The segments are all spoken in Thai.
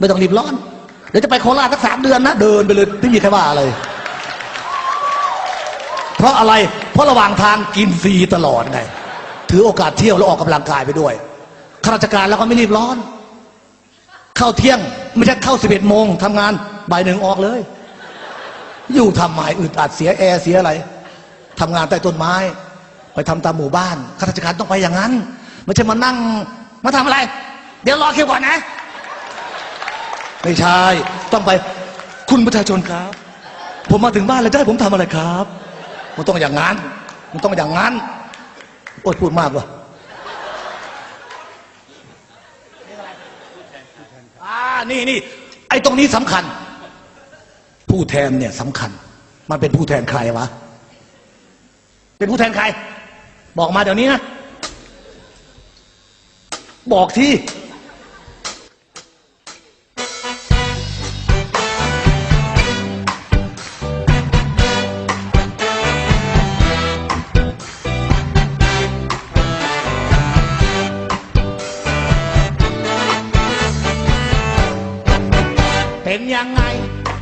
ไม่ต้องรีบร้อน เดี๋ยวจะไปโคราชสักสามเดือนนะ เดินไปเลยไม่มีใครว่าอะไรเพราะอะไร เพราะระหว่างทางกินฟรีตลอดไง ถือโอกาสเที่ยวแล้วออกกำลังกายไปด้วย ข้าราชการแล้วก็ไม่รีบร้อน เข้าเที่ยงไม่ใช่เข้าสิบเอ็ดโมงทำงานบ่ายหนึ่งออกเลย อยู่ทำไมอึดอัดเสียแอร์เสียอะไรทำงานใต้ต้นไม้ ไปทำตามหมู่บ้านข้าราชการต้องไปอย่างนั้น ไม่ใช่มานั่ง มาทำอะไร เดี๋ยวรอคิวก่อนนะ ไม่ใช่ ต้องไปคุณประชาชนครับ ผมมาถึงบ้านแล้วจะให้ผมทำอะไรครับ มันต้องอย่างนั้นมันต้องอย่างนั้นโอ๊ยพูดมากว่ะอ่านี่นี่ไอ้ตรงนี้สำคัญ ผู้แทนเนี่ยสำคัญ มันเป็นผู้แทนใครวะเป็นผู้แทนใคร บอกมาเดี๋ยวนี้นะบอกที่ เป็นยังไง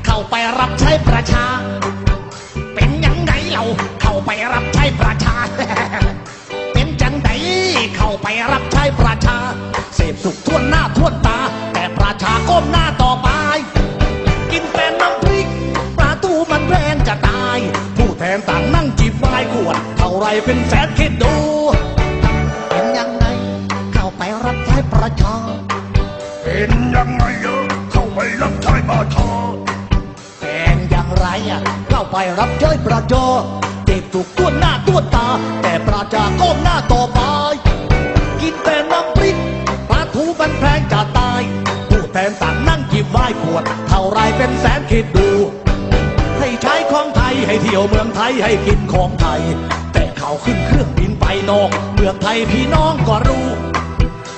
เข้าไปรับใช้ประชา เป็นยังไงเราเข้าไปรับใช้ประชา เป็นจังไดเข้าไปรับใช้ประชา เสพสุขทั่วหน้าทั่วตา แต่ประชาก้มหน้าต่อไป กินแต่น้ำพริกปลาทูมันแพงจะตาย ผู้แทนต่างนั่งจีบไม้ขวดเท่าไรเป็นแสนคิดดู รับใช้ประชาเป็นอย่างไรอะเข้าไปรับใช้ประชาเจ็บถูกตัวนหน้าตัวนตา แต่ประชาก้มหน้าต่อไป กินแต่น้ำพริกปลาทูมันแพงจะตายผู้แทนต่างนั่งกินไม้ขวด เท่าไรเป็นแสนคิดดู ให้ใช้ของไทยให้เที่ยวเมืองไทยให้กินของไทย แต่เขาขึ้นเครื่องบินไปนอกเมืองไทยพี่น้องก็รู้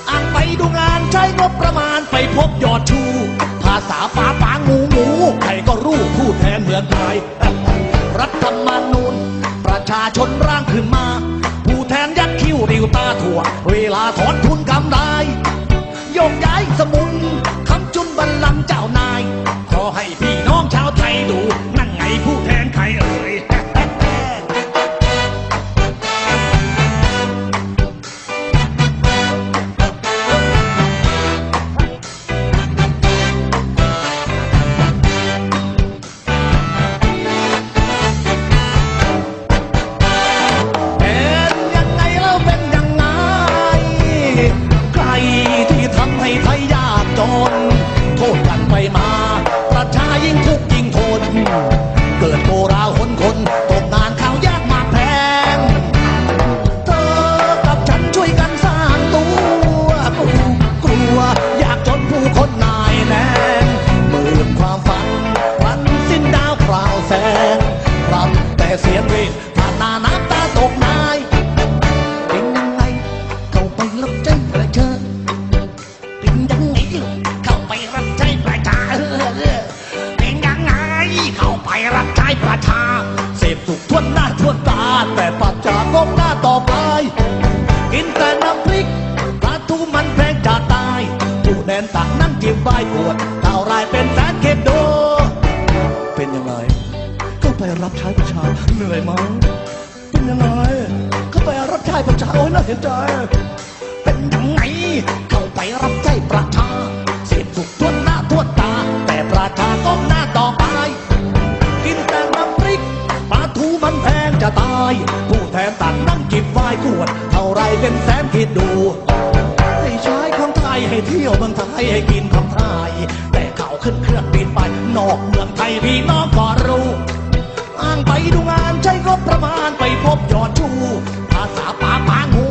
อ่างไปดูงานใช้งบประมาณไปพบย ไทยรัฐธรรมนูญ ประชาชนร่างขึ้นมา ผู้แทนยักคิ้วริวตาถั่ว เวลาถอน เสียงเวทผ่านหน้าน้ำตาตกนายเป็นยังไงเข้าไปรับใช้ประชาเป็นยังไงเข้าไปรับใช้ประชาเออเป็นยังไงเข้าไปรับใช้ประชาเสพสุขทั่วหน้าทั่วตาแต่ประชาก้มหน้าต่อไปกินแต่น้ำพริกปลาทูมันแพงจะตายผู้แดนต่างนั่งจิ้มใบปวด ไปรับใช้ประชาเหนื่อยไหมเป็นยังไงก็ไปรับใช้ประชาโอ้ยน่าเห็นใจ เป็นยังไงเข้าไปรับใช้ประชาเสียสุขทั่วหน้าทั่วตา แต่ประชาก้มหน้าต่อไป กินแต่น้ำพริกปลาทูมันแพงจะตาย ผู้แทนต่างนั่งจิบไฟขวด เท่าไรเป็นแสนคิดดูให้ใช้ของไทยให้เที่ยวเมืองไทยให้กินของไทยแต่เขาขึ้นเครื่องบินไปนอกเมืองไทยพี่น้องก็รู้างไปดูงานใช้รบประมาณไปพบยอดชู ภาษาปากปางหู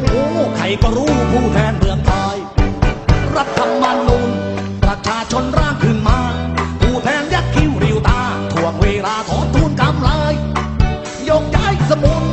ใครก็รู้ผู้แทนเมืองไทยรัฐธรรมนูญประชาชนร่างขึ้นมา ผู้แทนยักคิ้วริวตาทวงเวลาถอนทุนกำไรยกย้ายสมุน